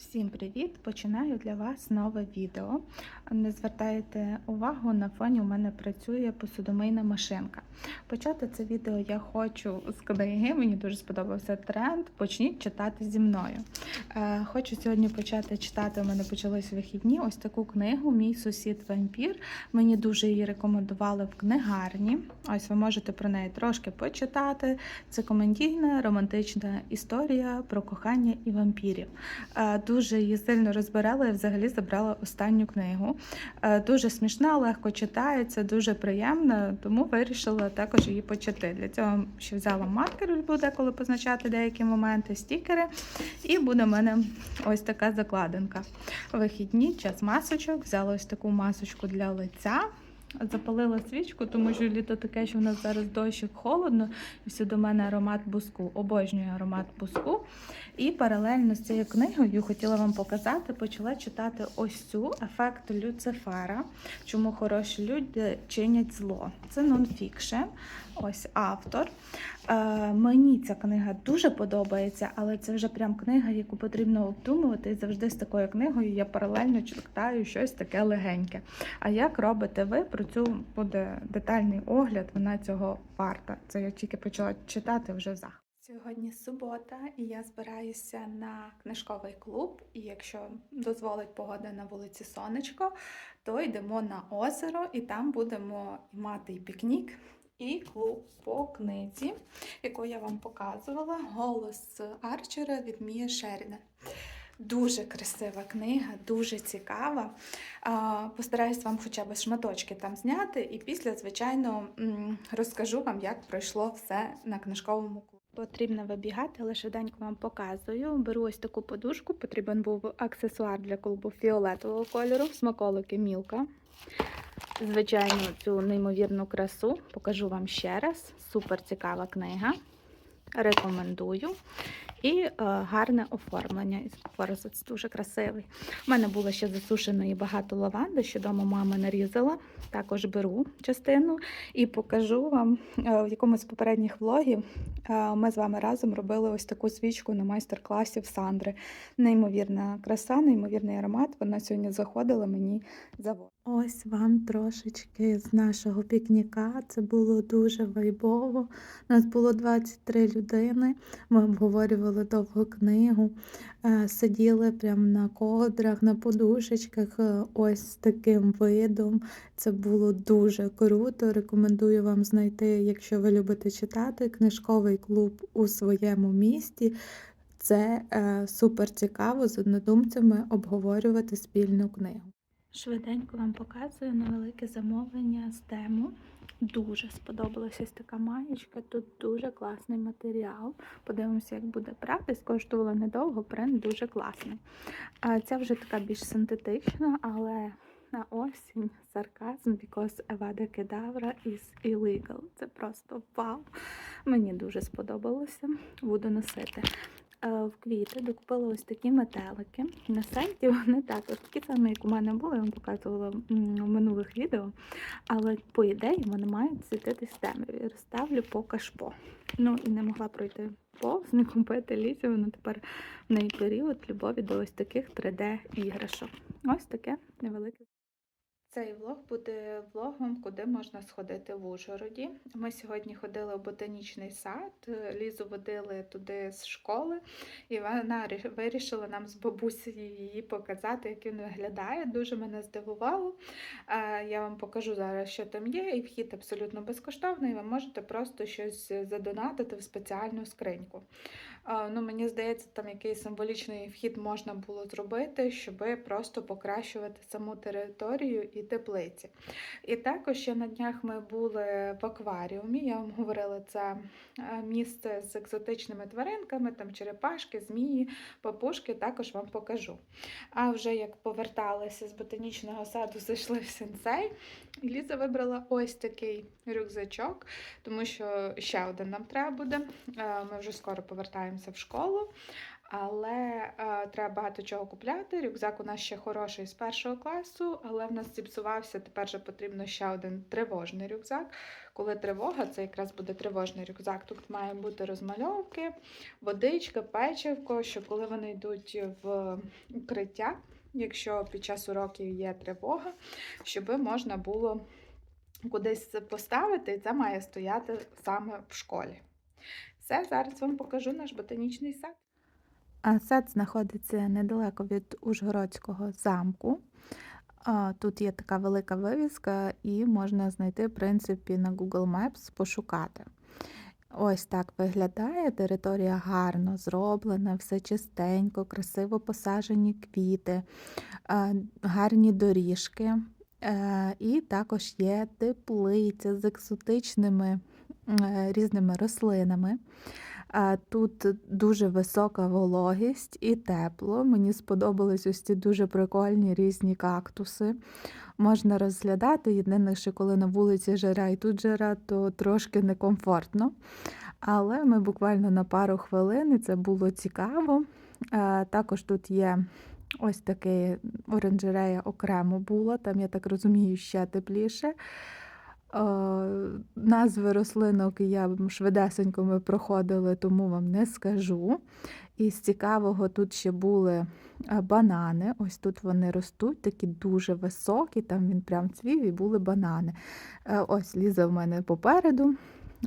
Всім привіт! Починаю для вас нове відео. Не звертайте увагу, на фоні у мене працює посудомийна машинка. Почати це відео я хочу з книги. Мені дуже сподобався тренд. Почніть читати зі мною. Е, Хочу сьогодні почати читати. У мене почались вихідні. Ось таку книгу. Мій сусід вампір. Мені дуже її рекомендували в книгарні. Ось ви можете про неї трошки почитати. Це комедійна романтична історія про кохання і вампірів. Дуже її сильно розбирала і взагалі забрала останню книгу. Е, Дуже смішна, легко читається, дуже приємна, тому вирішила також її почати. Для цього ще взяла маркер, люблю деколи позначати деякі моменти, стікери. І буде в мене ось така закладинка. Вихідні, час масочок, взяла ось таку масочку для лиця. Запалила свічку, тому що літо таке, що в нас зараз дощик холодно, і всюди до мене аромат буску. Обожнюю аромат буску. І паралельно з цією книгою хотіла вам показати, почала читати ось цю ефект Люцифера. Чому хороші люди чинять зло. Це нонфікшн. Ось автор. Е, мені ця книга дуже подобається, але це вже прям книга, яку потрібно обдумувати. І завжди з такою книгою я паралельно читаю щось таке легеньке. А як робите ви? Про цю буде детальний огляд. Вона цього варта. Це я тільки почала читати вже за. Сьогодні субота, і я збираюся на книжковий клуб. І якщо дозволить погода на вулиці Сонечко, то йдемо на озеро, і там будемо мати і пікнік, і клуб по книзі, яку я вам показувала. Голос Арчера від Мія Шеріна. Дуже красива книга, дуже цікава. Постараюсь вам хоча б шматочки там зняти, і після, звичайно, розкажу вам, як пройшло все на книжковому клубі. Потрібно вибігати, але швиденько вам показую. Беру ось таку подушку, потрібен був аксесуар для клубу фіолетового кольору, смаколики Мілка. Звичайно, цю неймовірну красу покажу вам ще раз. Супер цікава книга. Рекомендую. І е, гарне оформлення. І дуже красивий. У мене було ще засушеної багато лаванди, що дома мама нарізала. Також беру частину і покажу вам е, в якомусь з попередніх влогів. е, Ми з вами разом робили ось таку свічку на майстер-класі в Сандри. Неймовірна краса, неймовірний аромат. Вона сьогодні заходила мені завод. Ось вам трошечки з нашого пікніка. Це було дуже вайбово. Нас було 23 людини. Ми обговорювали довго книгу, е, сиділи прямо на кодрах, на подушечках, е, ось таким видом. Це було дуже круто. Рекомендую вам знайти, якщо ви любите читати, книжковий клуб у своєму місті. Це е, супер цікаво з однодумцями обговорювати спільну книгу. Швиденько вам показую невелике замовлення з тему. Дуже сподобалася така маєчка. Тут дуже класний матеріал. Подивимося, як буде братись. Коштувала недовго, принт дуже класний. Ця вже така більш синтетична, але на осінь сарказм, because Avada Kedavra is illegal. Це просто вау. Мені дуже сподобалося. Буду носити. Е, В квіти докупила ось такі метелики. На сайті вони також такі самі, як у мене були, я вам показувала в минулих відео. Але по ідеї вони мають світитись темряві. Розставлю по кашпо. Ну і не могла пройти повз, не купити лісі. Воно тепер в неї період любові до ось таких 3D-іграшок. Ось таке невелике. Цей влог буде влогом, куди можна сходити в Ужгороді. Ми сьогодні ходили в ботанічний сад, лізу водили туди з школи, і вона вирішила нам з бабусею її показати, як він виглядає. Дуже мене здивувало. Е, Я вам покажу зараз, що там є, і вхід абсолютно безкоштовний. Ви можете просто щось задонатити в спеціальну скриньку. Е, Ну, мені здається, там якийсь символічний вхід можна було зробити, щоб просто покращувати саму територію і теплиці. І також ще на днях ми були в акваріумі. Я вам говорила, це е, місце з екзотичними тваринками, там черепашки, змії, папушки, також вам покажу. А вже як поверталися з ботанічного саду, зайшли в сенсей. І Ліза вибрала ось такий рюкзачок, тому що ще один нам треба буде. Е, Ми вже скоро повертаємося в школу. Але е, треба багато чого купляти. Рюкзак у нас ще хороший з першого класу, але в нас зіпсувався. Тепер же потрібно ще один тривожний рюкзак. Коли тривога, це якраз буде тривожний рюкзак. Тут має бути розмальовки, водичка, печивко, що коли вони йдуть в укриття, якщо під час уроків є тривога, щоб можна було кудись поставити, і це має стояти саме в школі. Все, зараз вам покажу наш ботанічний сад. Сад знаходиться недалеко від Ужгородського замку. Тут є така велика вивіска, і можна знайти, в принципі, на Google Maps пошукати. Ось так виглядає. Територія гарно зроблена, все чистенько, красиво посаджені квіти, гарні доріжки. Е, І також є теплиця з екзотичними е, різними рослинами. А, Тут дуже висока вологість і тепло. Мені сподобались ось ці дуже прикольні різні кактуси. Можна розглядати. Єдине, що коли на вулиці жара і тут жара, то трошки некомфортно. Але ми буквально на пару хвилин і це було цікаво. Також тут є ось таке оранжерея окремо було, там, я так розумію, ще тепліше. Е, Назви рослинок я швидесенько ми проходили, тому вам не скажу. І з цікавого тут ще були е, банани. Ось тут вони ростуть, такі дуже високі, там він прям цвів і були банани. Е, Ось Ліза в мене попереду.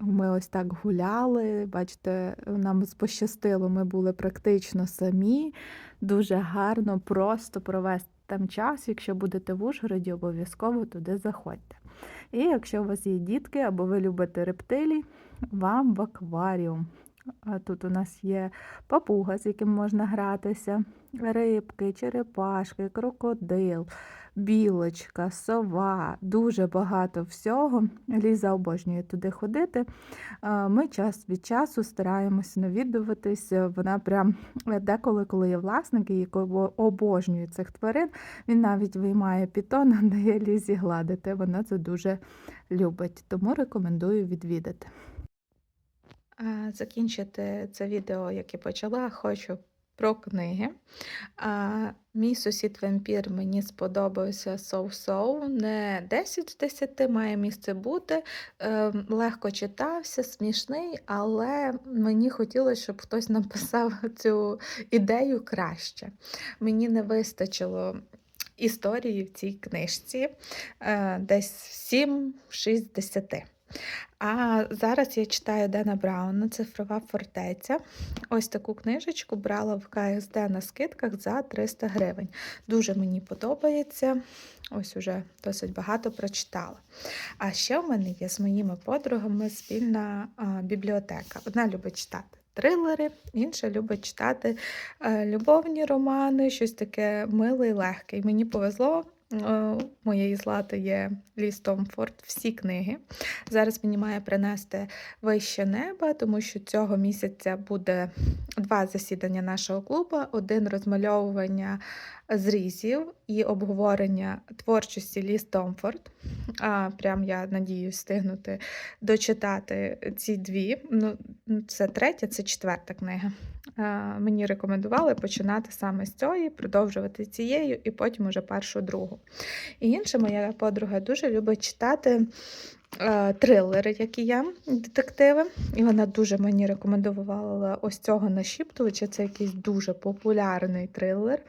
Ми ось так гуляли. Бачите, нам пощастило, ми були практично самі. Дуже гарно, просто провести там час. Якщо будете в Ужгороді, обов'язково туди заходьте. І якщо у вас є дітки або ви любите рептилій, вам в акваріум. Тут у нас є папуга, з яким можна гратися, рибки, черепашки, крокодил, білочка, сова, дуже багато всього. Ліза обожнює туди ходити. Ми час від часу стараємося навідуватися. Вона прям деколи, коли є власники, які обожнюють цих тварин, він навіть виймає пітон, дає лізі гладити. Вона це дуже любить, тому рекомендую відвідати. Закінчити це відео, яке почала, хочу про книги. Мій сусід вампір мені сподобався соу-соу. Не 10 з 10 має місце бути. Е, легко читався, смішний, але мені хотілося, щоб хтось написав цю ідею краще. Мені не вистачило. Історії в цій книжці е, десь 7-6 з 10. А зараз я читаю Дена Брауна Цифрова фортеця. Ось таку книжечку брала в КСД на скидках за 300 гривень. Дуже мені подобається. Ось уже досить багато прочитала. А ще в мене є з моїми подругами спільна бібліотека. Одна любить читати. Трилери, інша любить читати е, любовні романи, щось таке миле і легке. І мені повезло моєї злати є Ліс Томфорд, всі книги. Зараз мені має принести вище неба, тому що цього місяця буде два засідання нашого клубу: один розмальовування зрізів і обговорення творчості Ліс Томфорд. А, Прям я надіюсь встигнути дочитати ці дві. Ну, Це третя, це четверта книга. А, Мені рекомендували починати саме з цієї, продовжувати цією, і потім уже першу другу. І інша моя подруга дуже любить читати Е, трилери, як і я, детективи. І вона дуже мені рекомендувала ось цього нашіптувача. Це якийсь дуже популярний трилер.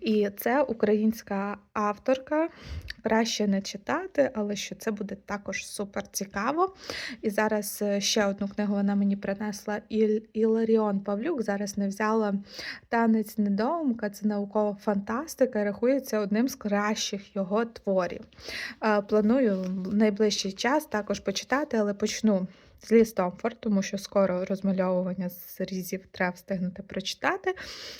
І це українська авторка. Краще не читати, але що це буде також супер цікаво. І зараз е, ще одну книгу вона мені принесла Іл... Іларіон Павлюк. Зараз не взяла танець недоумка, це наукова фантастика, рахується одним з кращих його творів. Е, планую в найближчий час час також почитати, але почну з Лістомфорд, тому що скоро розмальовування з різів треба встигнути прочитати,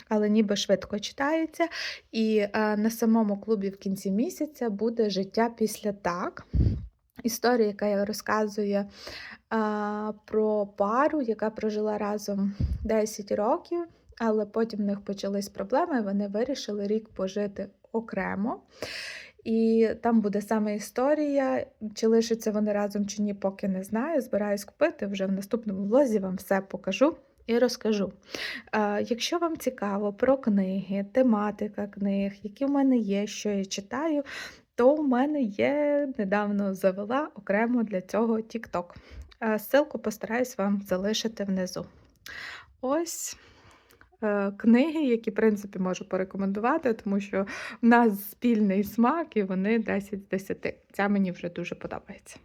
але ніби швидко читається. І а, на самому клубі в кінці місяця буде життя після так. Історія, яка розказує а, про пару, яка прожила разом 10 років, але потім в них почались проблеми, і вони вирішили рік пожити окремо. І там буде саме історія, чи лишаться вони разом чи ні, поки не знаю. Збираюсь купити вже в наступному влозі вам все покажу і розкажу. Якщо вам цікаво про книги, тематика книг, які в мене є, що я читаю, то у мене є недавно завела окремо для цього TikTok. Ссылку постараюсь вам залишити внизу. Ось книги, які, в принципі, можу порекомендувати, тому що в нас спільний смак, і вони 10 з 10. Ця мені вже дуже подобається.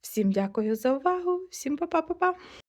Всім дякую за увагу, всім па-па-па-па!